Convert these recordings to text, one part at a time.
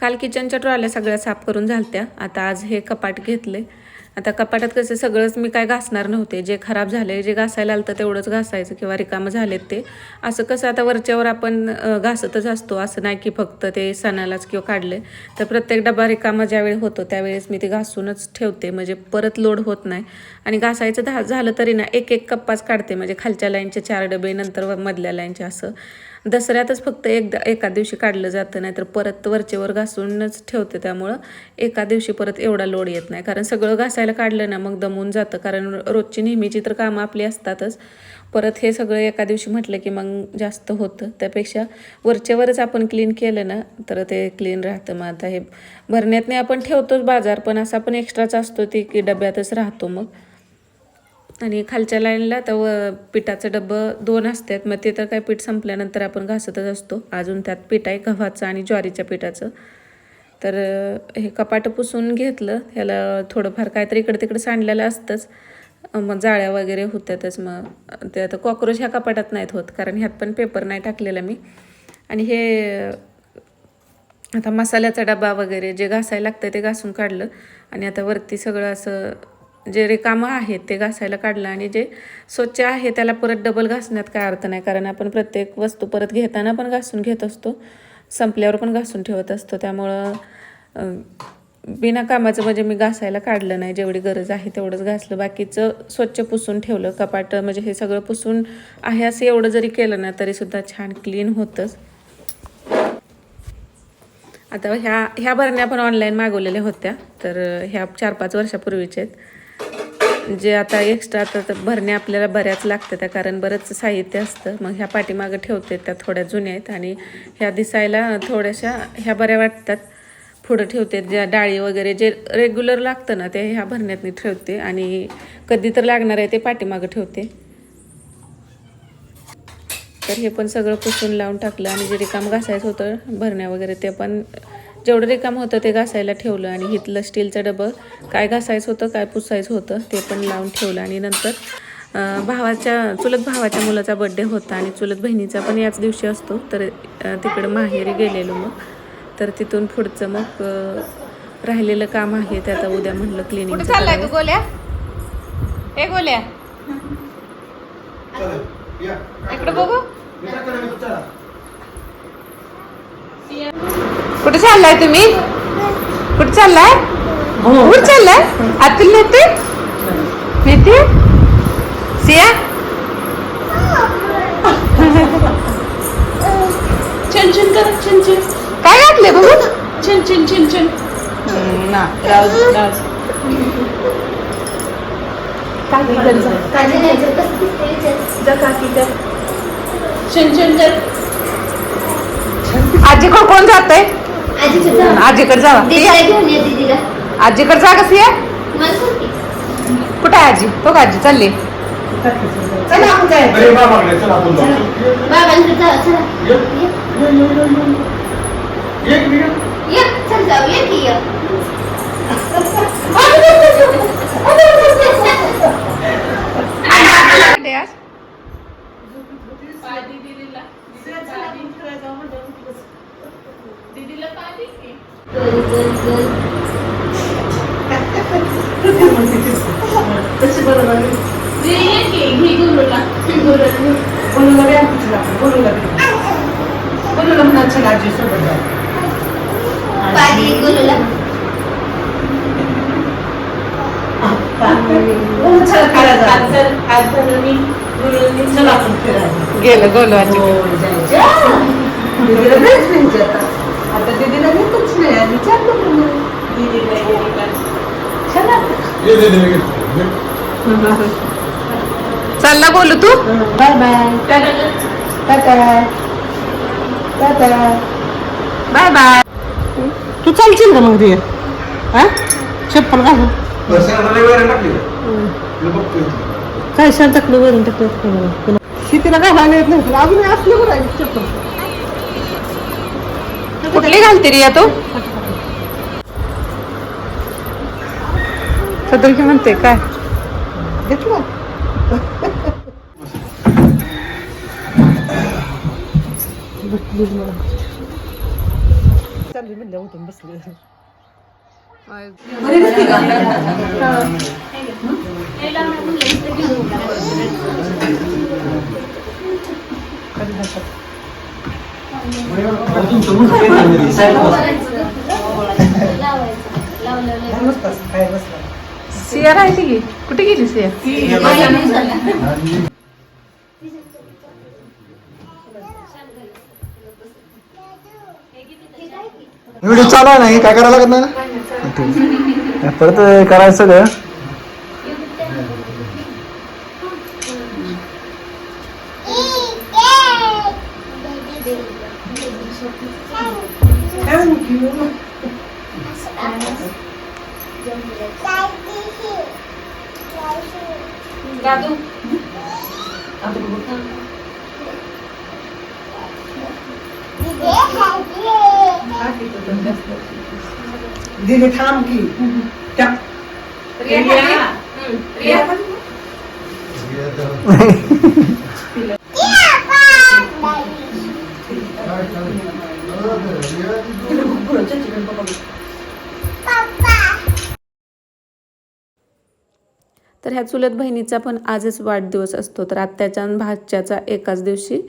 काल किचनच्या ट्रॉल्या सगळ्या साफ करून झालत्या. आता आज हे कपाट घेतले आता कपाटात कसं सगळंच मी काय घासणार नव्हते. जे खराब झाले जे घासायला आलं तर तेवढंच घासायचं किंवा रिकामं झालेत ते. असं कसं आता वरच्यावर आपण घासतच असतो. असं नाही की फक्त ते सणालाच किंवा काढले तर प्रत्येक डबा रिकामा ज्यावेळी होतो त्यावेळेस मी ते घासूनच ठेवते. म्हणजे परत लोड होत नाही. आणि घासायचं धा झालं तरी ना एक एक कप्पाच काढते. म्हणजे खालच्या लाईनचे चार डबे नंतर व- मधल्या लाईनचे असं. दसऱ्यातच फक्त एकदा एका दिवशी काढलं जातं नाहीतर परत वरचेवर घासूनच ठेवते. त्यामुळं एका दिवशी परत एवढा लोड येत नाही. कारण सगळं घासायला काढलं ना मग दमून जातं. कारण रोजची नेहमीची तर कामं आपली असतातच. परत हे सगळं एका दिवशी म्हटलं की मग जास्त होतं. त्यापेक्षा वरच्यावरच आपण क्लीन केलं ना तर ते क्लीन राहतं. मग आता हे भरण्यात नाही आपण ठेवतोच बाजार पण असा पण एक्स्ट्राचा असतो ती की डब्यातच राहतो मग. आणि खालच्या लाईनला तर व पिठाचं डब्बं दोन असतात मग ते तर काय पीठ संपल्यानंतर आपण घासतच असतो. अजून त्यात पीठ आहे गव्हाचं आणि ज्वारीच्या पिठाचं. तर हे कपाट पुसून घेतलं. ह्याला थोडंफार काहीतरी इकडं तिकडं सांडलेलं असतंच. मग जाळ्या वगैरे होत्यातच मग. ते आता कॉक्रोच ह्या कपाटात नाहीत होत कारण ह्यात पण पेपर नाही टाकलेला मी. आणि हे आता मसाल्याचा डबा वगैरे जे घासायला लागतं ते घासून काढलं. आणि आता वरती सगळं असं जे रिकामं आहेत ते घासायला काढलं आणि जे स्वच्छ आहे त्याला परत डबल घासण्यात काय अर्थ नाही. कारण आपण प्रत्येक वस्तू परत घेताना पण घासून घेत असतो संपल्यावर पण घासून ठेवत असतो. त्यामुळं बिना कामाचं म्हणजे मी घासायला काढलं नाही. जेवढी गरज आहे तेवढंच घासलं. बाकीचं स्वच्छ पुसून ठेवलं. कपाट म्हणजे हे सगळं पुसून आहे असं एवढं जरी केलं ना तरीसुद्धा छान क्लीन होतंच. आता ह्या ह्या भरण्या पण ऑनलाईन मागवलेल्या होत्या. तर ह्या चार पाच वर्षापूर्वीच्या आहेत. जे आता एक्स्ट्रा आता तर भरण्या आपल्याला बऱ्याच लागतात त्या कारण बरंच साहित्य असतं. मग ह्या पाठीमागं ठेवते त्या थोड्या जुन्या आहेत आणि ह्या दिसायला थोड्याशा ह्या बऱ्या वाटतात. पुढं ठेवते ज्या डाळी वगैरे जे रेग्युलर लागतं ना ते ह्या भरण्यात मी ठेवते आणि कधी तर लागणार आहे ते पाठीमागं ठेवते. तर हे पण सगळं पुसून लावून टाकलं आणि जे रिकाम घासायचं होतं भरण्या वगैरे ते पण जेवढं रिकाम होतं ते घासायला ठेवलं आणि इथलं स्टीलचं डबं काय घासायचं होतं काय पुसायचं होतं ते पण लावून ठेवलं. आणि नंतर भावाच्या चुलत भावाच्या मुलाचा बड्डे होता आणि चुलत बहिणीचा पण याच दिवशी असतो. तर तिकडं माहेरी गेलेलो मग. तर तिथून पुढचं मग राहिलेलं काम आहे. ते आता उद्या म्हणलं क्लिनिंग चाललाय गोल्या? हे गोल्या. इकडे बघू. कुठे चाललाय तुम्ही? कुठे चाललाय? कुठे चाललाय? आतील नेते? नेते? सिया? छन छन कर छन छन काय घातले बघू? छन छन छन छन ना. डान्स डान्स छन छन कर. आजीकडे कोण जातंय? आजीकडे जावा आजीकडे जा. का सिया कुठे आहे आजी? तो का आजी चालली. चला आपण जायचं बाबा चला आपण जाऊ. ये, एक मिनिट. कुठे आज? दीदीला पाणी की कशी बरोबर आहे? दीदी ये की घे गुरुला गुरुला बोलूला बी आपण चला आपण, बोलूला बी. बोलूला म्हणा चला आजी सोबत जाऊ. बोलू चला फिरायला जाऊ. आज तर आज तर मी गुरुला चला आपण फिरायला. गेलं गोलू आजी हो, जायचं. दीदीला काहीच नाही आता. आता दीदीला घेतच गेली ये दे. चालला बोलू तू. Bye bye. Tata. Tata. Bye bye. तू चालशील का मग ते हा? चप्पल घालून का? काय शांत टाकलं वरून टाकलं शेतीला घालायला येत नाही? अजून असलं बरं आहे चप्पल. कुठली घालते रिया तू? सदर म्हणते काय? घेतलं. चालली उठून बसले. सिया राहिली की? कुठे गेली सिया? व्हिडिओ चालू आहे नाही काय करायला लागत नाही ना? ठीक. परत करायचं सगळं दिदी थांब की त्या- तर ह्या चुलत बहिणीचा पण आजच वाढदिवस असतो. तर आत्याच्या आणि भाच्याचा एकाच दिवशी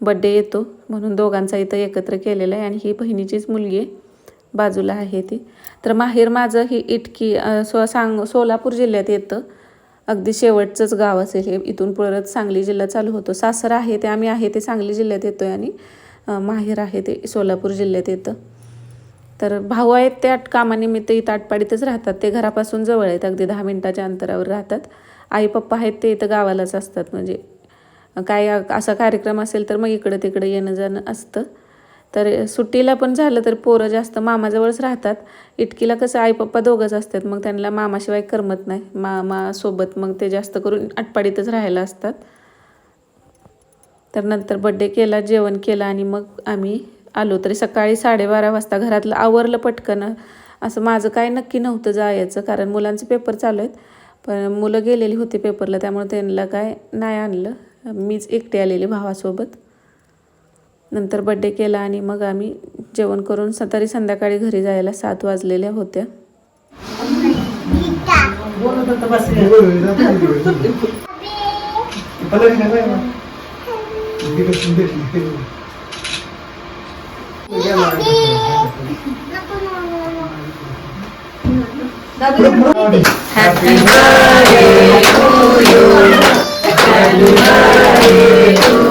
बड्डे येतो म्हणून दोघांचा इथं एकत्र केलेला आहे आणि ही बहिणीचीच मुलगी आहे. बाजूला आहे ती. तर माहेर माझं ही इटकी सो सांग सोलापूर जिल्ह्यात येतं. अगदी शेवटचंच गाव असेल हे. इथून परत सांगली जिल्हा चालू होतो. सासर आहे ते आम्ही आहे ते सांगली जिल्ह्यात येतो आहे आणि माहेर आहे ते सोलापूर जिल्ह्यात येतं. तर भाऊ आहेत त्या कामानिमित्त इथं आटपाडीतच राहतात. ते घरापासून जवळ आहेत अगदी दहा मिनटाच्या अंतरावर राहतात. आई पप्पा आहेत ते इथं गावालाच असतात. म्हणजे काय असा कार्यक्रम असेल तर मग इकडं तिकडं येणं जाणं असतं. तर सुट्टीला पण झालं तर पोरं जास्त मामाजवळच राहतात. इटकीला कसं आई पप्पा दोघंच असतात मग त्यांना मामाशिवाय करमत नाही. मामासोबत मग ते जास्त करून आटपाडीतच राहायला असतात. तर नंतर बड्डे केला जेवण केलं आणि मग आम्ही आलो तरी सकाळी साडेबारा वाजता घरातलं आवरलं पटकन. असं माझं काय नक्की नव्हतं जायचं कारण मुलांचे पेपर चालू आहेत. पण मुलं गेलेली होती पेपरला त्यामुळे त्यांना काय नाही आणलं. मीच एकटी आलेली भावासोबत. नंतर बड्डे केला आणि मग आम्ही जेवण करून सतारी तरी संध्याकाळी घरी जायला सात वाजलेल्या होत्या Happy birthday to you.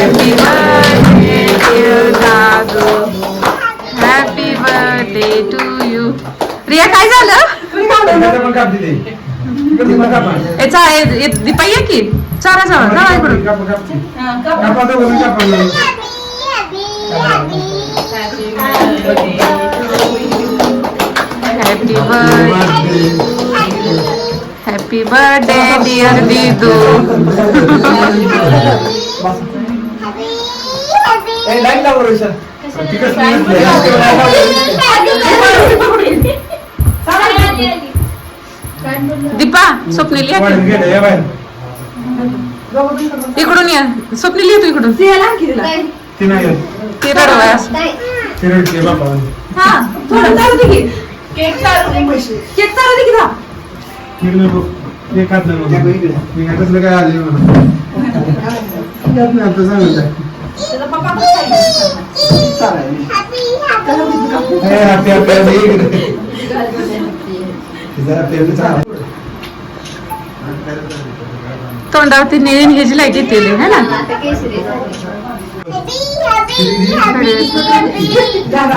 Happy birthday you happy birthday dear Dadu happy birthday to you Riya काय झालं? याचा हे- आहे की? चारा जावा जावा इकडून happy birthday happy birthday dear दीदू line लाव सुंदर दीपा स्वप्नील की. इकडून या स्वप्नील येतो इकडून ती नाही. ती रडवाय. ती रडते बापा. इकडे बघ. हे खात नाही म्हणून. मी काय तसलं काय आले म्हणून. खात नाही आता सांगत आहे. ए, happy, happy, happy. इकडे. जरा पेरू चाल. तोंडावरती निळी ह्याची लाइट येते है ना? दादा,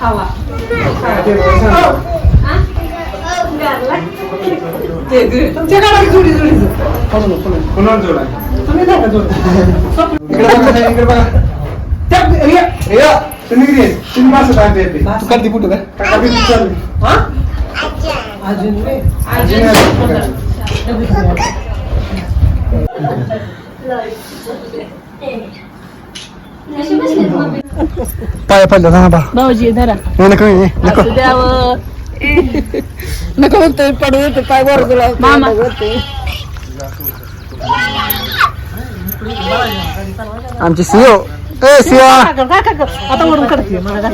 जा. ही ही बसा. तुमच्या गावात जोडी जोडी कोणाला जोडा तुम्ही नका जोडू. इकडे बघा त्या- रिया, रिया तुम्ही किती आहे? तुम्ही पाच होता आम्ही येते. तू करते कुठं काय काका किती चालू? हा? अजून रे. अजून नाही आलं. पाय पडलं ना बा भाऊजी धरा. नाही नको नाही, नको. द्यावं. नको म्हणतोय पडू येतो पाय वर गेला मामा. आमची सीओ. ए सीओ. आता वरून करते मला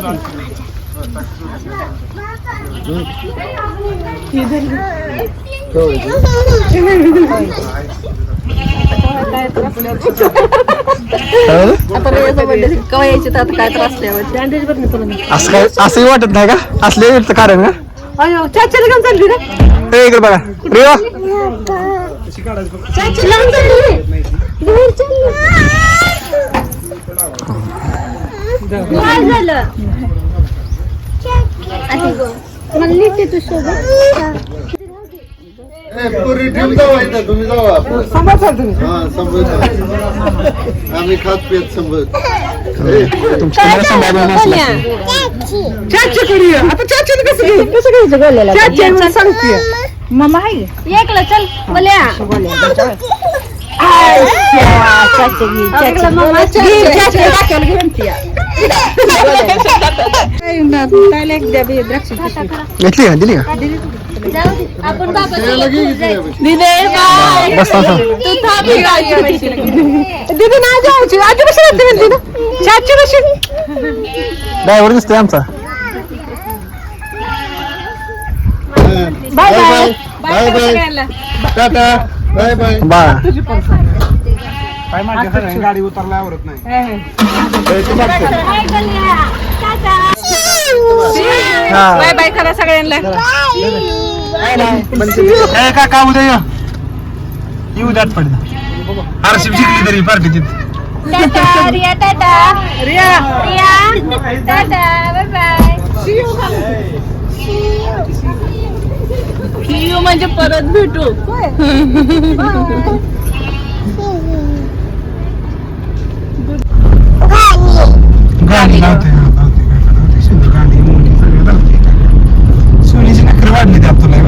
असं काय असंही वाटत नाही का? असले कारण का? इकडे बघा. रिवा झालं मला लिहिते तू सोबत ए, पुरी टीम जाऊ इथं तुम्ही जाऊ सांभाळ चाल तुम्ही. हा संभव आम्ही खात सांभाळलं नसलं चाची करू ये. आता चाचीला कसं घेऊ कसं घ्यायचं गोल्याला चाची आहे सांगते. मम्मा आहे? एकला चल बोल्या. मम्मा घेतली का दिली का? आपण. दीदी नाही जायची. आजी बशी राहते म्हणते ना. चाची बशी. ड्रायव्हर दिसतोय आमचा. Bye bye. Bye bye. Tata. Bye bye. बा काय माहिती आहे सगळ्यांनी गाडी उतरला आवडत नाही बाय बाय करा सगळ्यांना. ए काका उद्या ये. येऊ द्यात पडलं आरशीप जिंकली तरी पार्टी तिथे. Tata Riya tata. Riya. Riya tata bye bye. म्हणजे परत भेटू. गाणी लावते. Güvenli yaptılar.